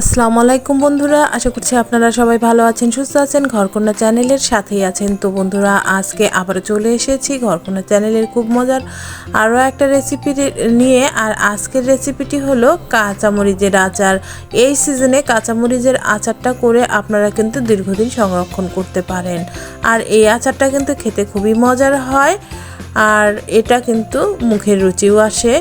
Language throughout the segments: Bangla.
আসসালামু আলাইকুম বন্ধুরা, আশা করছি আপনারা সবাই ভালো আছেন, সুস্থ আছেন। ঘরকন্যা চ্যানেলের সাথেই আছেন তো বন্ধুরা, আজকে আবারও চলে এসেছি ঘরকন্যা চ্যানেলের খুব মজার আরও একটা রেসিপি নিয়ে। আর আজকের রেসিপিটি হলো কাঁচামরিচের আচার। এই সিজনে কাঁচামরিচের আচারটা করে আপনারা কিন্তু দীর্ঘদিন সংরক্ষণ করতে পারেন। আর এই আচারটা কিন্তু খেতে খুবই মজার হয়। আর এটা কিন্তু মুখের রুচিও আসে।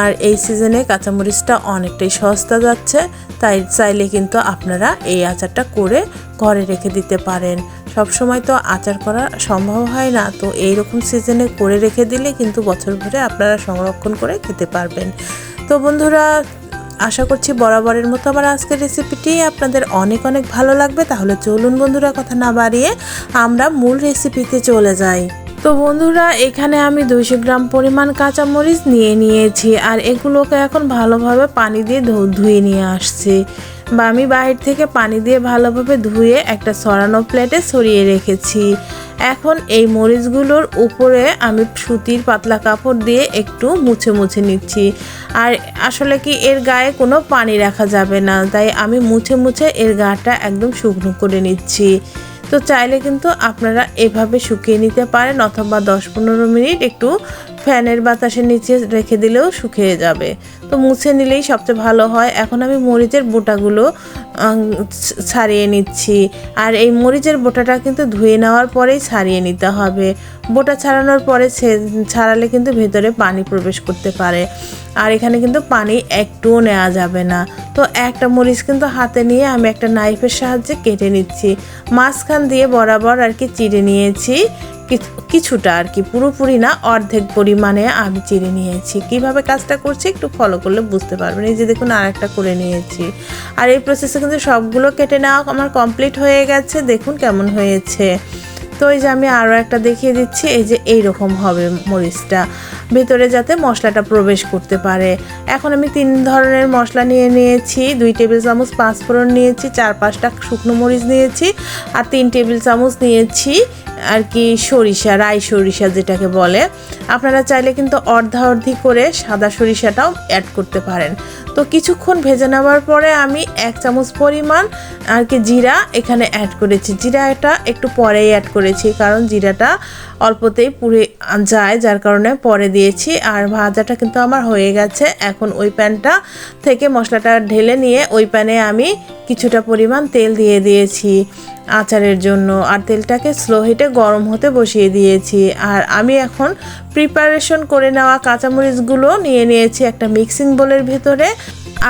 আর এই সিজনে কাঁচামরিচটা অনেকটাই সস্তা যাচ্ছে, তাই চাইলে কিন্তু আপনারা এই আচারটা করে ঘরে রেখে দিতে পারেন। সব সময় তো আচার করা সম্ভব হয় না, তো এই রকম সিজনে করে রেখে দিলে কিন্তু বছর ভরে আপনারা সংরক্ষণ করে খেতে পারবেন। তো বন্ধুরা, আশা করছি বরাবরের মতো আমার আজকের রেসিপিটি আপনাদের অনেক অনেক ভালো লাগবে। তাহলে চলুন বন্ধুরা, কথা না বাড়িয়ে আমরা মূল রেসিপিতে চলে যাই। তো বন্ধুরা, এখানে আমি দুইশো গ্রাম পরিমাণ কাঁচামরিচ নিয়ে নিয়েছি আর এগুলোকে এখন ভালোভাবে পানি দিয়ে ধুয়ে নিয়ে আসছি। বা আমি বাইরে থেকে পানি দিয়ে ভালোভাবে ধুয়ে একটা সরানো প্লেটে সরিয়ে রেখেছি। এখন এই মরিচগুলোর উপরে আমি সুতির পাতলা কাপড় দিয়ে একটু মুছে মুছে নিচ্ছি। আর আসলে কি এর গায়ে কোনো পানি রাখা যাবে না, তাই আমি মুছে মুছে এর গাটা একদম শুকনো করে নিচ্ছি। তো চাইলে কিন্তু আপনারা এভাবে শুকিয়ে নিতে পারেন অথবা দশ পনেরো মিনিট একটু ফ্যানের বাতাসের নিচে রেখে দিলেও শুকিয়ে যাবে। তো মুছে নিলেই সবচেয়ে ভালো হয়। এখন আমি মরিচের বোটাগুলো ছাড়িয়ে নিচ্ছি। আর এই মরিচের বোটাটা কিন্তু ধুয়ে নেওয়ার পরেই ছাড়িয়ে নিতে হবে। বোটা ছাড়ানোর পরে ছাড়ালে কিন্তু ভেতরে পানি প্রবেশ করতে পারে। আর এখানে কিন্তু পানি একটুও নেওয়া যাবে না। তো একটা মরিচ কিন্তু হাতে নিয়ে আমি একটা নাইফের সাহায্যে কেটে নিচ্ছি। মাঝখান দিয়ে বরাবর আর কি চিড়ে নিয়েছি। কিছু- কিছুটা আর কি, পুরোপুরি না, অর্ধেক পরিমাণে আমি চিড়ে নিয়েছি। কীভাবে কাজটা করছি একটু ফলো করলে বুঝতে পারবেন। এই যে দেখুন আর একটা করে নিয়েছি। আর এই প্রসেসে কিন্তু সবগুলো কেটে নেওয়া আমার কমপ্লিট হয়ে গেছে। দেখুন কেমন হয়েছে। তো এই যে আমি আরও একটা দেখিয়ে দিচ্ছি। এই যে এই রকম হবে মরিচটা। ভেতরে যাতে মশলাটা প্রবেশ করতে পারে। এখন আমি তিন ধরনের মশলা নিয়ে নিয়েছি। দুই টেবিল চামচ পাঁচফোড়ন নিয়েছি, চার পাঁচটা শুকনো মরিচ নিয়েছি আর তিন টেবিল চামচ নিয়েছি আর কি সরিষা, রাই সরিষা যেটাকে বলে। আপনারা চাইলে কিন্তু অর্ধা অর্ধি করে সাদা সরিষাটাও অ্যাড করতে পারেন। তো কিছুক্ষণ ভেজে নেওয়ার পরে আমি এক চামচ পরিমাণ আর কি জিরা এখানে অ্যাড করেছি। জিরাটা একটু পরেই অ্যাড করেছি কারণ জিরাটা অল্পতেই পুড়ে যায়, যার কারণে পরে দিয়েছি আর ভাজাটা কিন্তু আমার হয়ে গেছে। এখন ওই প্যানটা থেকে মশলাটা ঢেলে নিয়ে ওই প্যানে আমি কিছুটা পরিমাণ তেল দিয়ে দিয়েছি আচারের জন্য। আর তেলটাকে স্লো হিটে গরম হতে বসিয়ে দিয়েছি। আর আমি এখন প্রিপারেশন করে নেওয়া কাঁচামরিচগুলো নিয়ে নিয়েছি একটা মিক্সিং বোলের ভিতরে।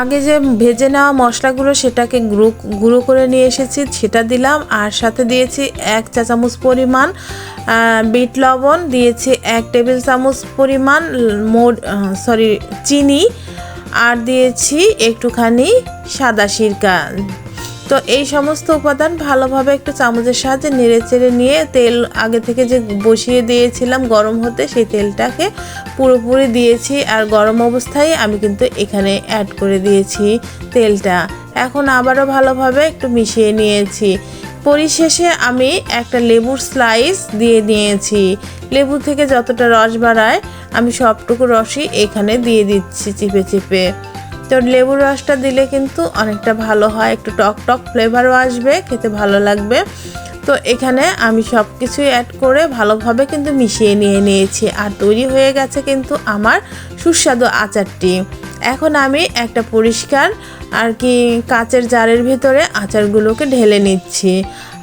আগে যে ভেজে নেওয়া মশলাগুলো সেটাকে গুঁড়ো গুঁড়ো করে নিয়ে এসেছি, সেটা দিলাম, আর সাথে দিয়েছি এক চা চামচ পরিমাণ বিট লবণ, দিয়েছি এক টেবিল চামচ পরিমাণ মোড সরি চিনি, আর দিয়েছি একটুখানি সাদা সিরকা। তো এই সমস্ত উপাদান ভালোভাবে একটু চামচের সাহায্যে নেড়ে চেড়ে নিয়ে তেল আগে থেকে যে বসিয়ে দিয়েছিলাম গরম হতে, সেই তেলটাকে পুরোপুরি দিয়েছি আর গরম অবস্থায় আমি কিন্তু এখানে অ্যাড করে দিয়েছি তেলটা। এখন আবারও ভালোভাবে একটু মিশিয়ে নিয়েছি। পরিশেষে আমি একটা লেবুর স্লাইস দিয়ে নিয়েছি লেবু থেকে যতটা রস বাড়ায়, আমি সবটুকু রসই এখানে দিয়ে দিচ্ছি চিপে চিপে। তো লেবুর রসটা দিলে কিন্তু অনেকটা ভালো হয়, একটু টক টক ফ্লেভারও আসবে, খেতে ভালো লাগবে। তো এখানে আমি সব কিছুই অ্যাড করে ভালোভাবে কিন্তু মিশিয়ে নিয়ে নিয়েছি। আর তৈরি হয়ে গেছে কিন্তু আমার সুস্বাদু আচারটি। এখন আমি একটা পরিষ্কার আর কি কাচের জারের ভিতরে আচারগুলোকে ঢেলে নিচ্ছি।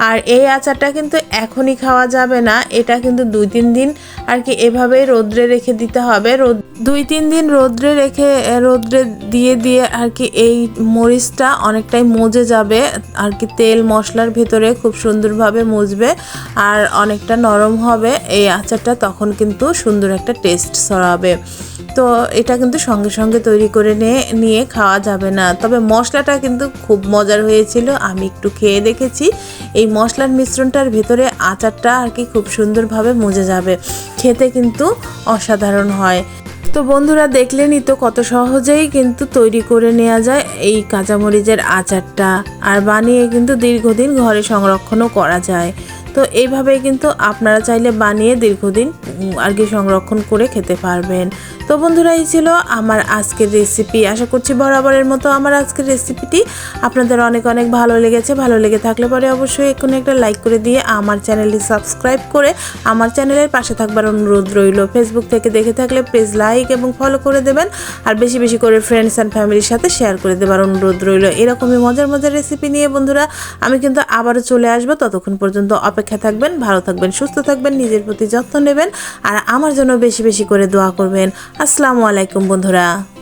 আর এই আচারটা কিন্তু এখনই খাওয়া যাবে না, এটা কিন্তু দুই তিন দিন আর কি এভাবেই রোদ্রে রেখে দিতে হবে। রোদ, দুই তিন দিন রোদ্রে রেখে রোদ্রে দিয়ে দিয়ে আর কি এই মরিচটা অনেকটাই মজে যাবে, আর কি তেল মশলার ভেতরে খুব সুন্দরভাবে মজবে আর অনেকটা নরম হবে। এই আচারটা তখন কিন্তু সুন্দর একটা টেস্ট ছড়াবে। তো এটা কিন্তু সঙ্গে সঙ্গে তৈরি করে নিয়ে নিয়ে খাওয়া যাবে না। তবে মশলাটা কিন্তু খুব মজার হয়েছিল, আমি একটু খেয়ে দেখেছি। এই মশলার মিশ্রণটার ভেতরে আচারটা আর কি খুব সুন্দরভাবে মজে যাবে। খেতে কিন্তু অসাধারণ হয়। তো বন্ধুরা দেখলেনই তো কত সহজেই কিন্তু তৈরি করে নেওয়া যায় এই কাঁচামরিচের আচারটা। আর বানিয়ে কিন্তু দীর্ঘদিন ঘরে সংরক্ষণও করা যায়। তো এইভাবে কিন্তু আপনারা চাইলে বানিয়ে দীর্ঘদিন আর কি সংরক্ষণ করে খেতে পারবেন। তো বন্ধুরা, এই ছিল আমার আজকের রেসিপি আশা করছি বরাবরের মতো আমার আজকের রেসিপিটি আপনাদের অনেক অনেক ভালো লেগেছে। ভালো লেগে থাকলে পরে অবশ্যই এক্ষুনি একটা লাইক করে দিয়ে আমার চ্যানেলটি সাবস্ক্রাইব করে আমার চ্যানেলের পাশে থাকবার অনুরোধ রইল। ফেসবুক থেকে দেখে থাকলে প্লিজ লাইক এবং ফলো করে দেবেন আর বেশি বেশি করে ফ্রেন্ডস অ্যান্ড ফ্যামিলির সাথে শেয়ার করে দেবার অনুরোধ রইল। এরকমই মজার মজার রেসিপি নিয়ে বন্ধুরা, আমি কিন্তু আবারও চলে আসব। ততক্ষণ পর্যন্ত অপেক্ষা থাকবেন, ভালো থাকবেন, সুস্থ থাকবেন, নিজের প্রতি যত্ন নেবেন, আর আমার জন্য বেশি বেশি করে দোয়া করবেন। আসসালামু আলাইকুম বন্ধুরা।